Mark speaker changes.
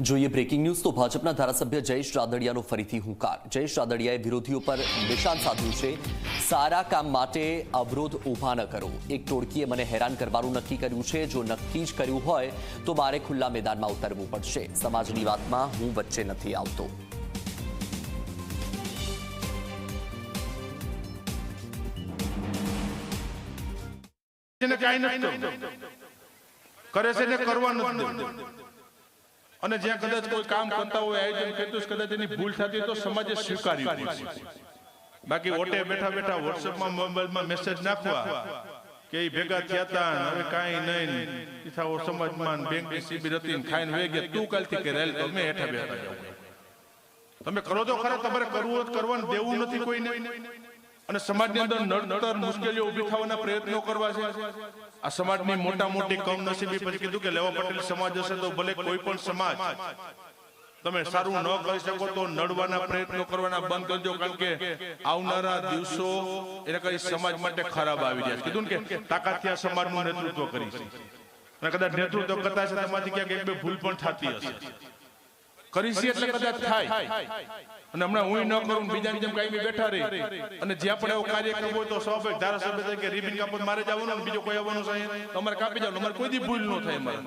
Speaker 1: જોઈએ breaking news તો ભાજપના ધારાસભ્ય જયેશ રાદડિયાનો ફરીથી હુંકાર. જયેશ રાદડિયાએ વિરોધીઓ પર નિશાન સાધ્યું છે. સારા કામ માટે અવરોધ ઊભા ન કરો. એક ટોળકીએ મને હેરાન કરવાનું નક્કી કર્યું છે. જો નક્કી જ કર્યું હોય તો મારે ખુલ્લા મેદાનમાં ઉતરવું પડશે. સમાજની વાતમાં હું વચ્ચે નથી આવતો.
Speaker 2: કરે છે ને કરવાનું નથી. અને જ્યાં કદાચ કોઈ કામ કરતા હોય આયોજન કરતું કદાચ એની ભૂલ થતી તો સમાજે સ્વીકારી બાકી ઓટે બેઠા બેઠા વોટ્સએપમાં મોબાઈલમાં મેસેજ નાખવા કે એ ભેગા થયા હતા હવે કાંઈ નહીં. ઈથાઓ સમાજમાં બેંકની શિબિર હતી ને ખાઈને વે ગયા. તું કાલથી કે રેલ તો મેં હેઠા બેઠા તમે કરો તો ખરા તમારે કરવું કરવાનું દેવું નથી કોઈને. અને સમાજની અંદર નડતર મુશ્કેલીઓ ઊભી થવાના પ્રયત્નો કરવા છે. આ સમાજની મોટા મોટી કમનસીબી પછી કીધું કે લેવા પટેલ સમાજ હશે તો ભલે કોઈ પણ સમાજ તમે સારું ન કરી શકો તો નડવાના પ્રયત્નો કરવાના બંધ કરજો કારણ કે આવનારા દિવસો એને કઈ સમાજ માટે ખરાબ આવી રહ્યા કીધું કે તાકાતથી આ સમાજનું નેતૃત્વ કરી છે. અને કદાચ નેતૃત્વ કરતા છે તેમાંથી ક્યાંક એક બે ભૂલ પણ થતી હશે. કરી છે એટલે કદાચ થાય. અને હમણાં હું ન કરું બીજાની જેમ કાયમી બેઠા રહી. અને જ્યાં પણ એવો કાર્યક્રમ હોય તો સ્વાભાવિક ધારાસભ્ય તરીકે રિબિન કાપત મારે જવાનું આવવાનું બીજો કોઈ આવવાનું છે તમારે કાપી જવાનું અમારે કોઈ દી ભૂલ ન થાય અમારે.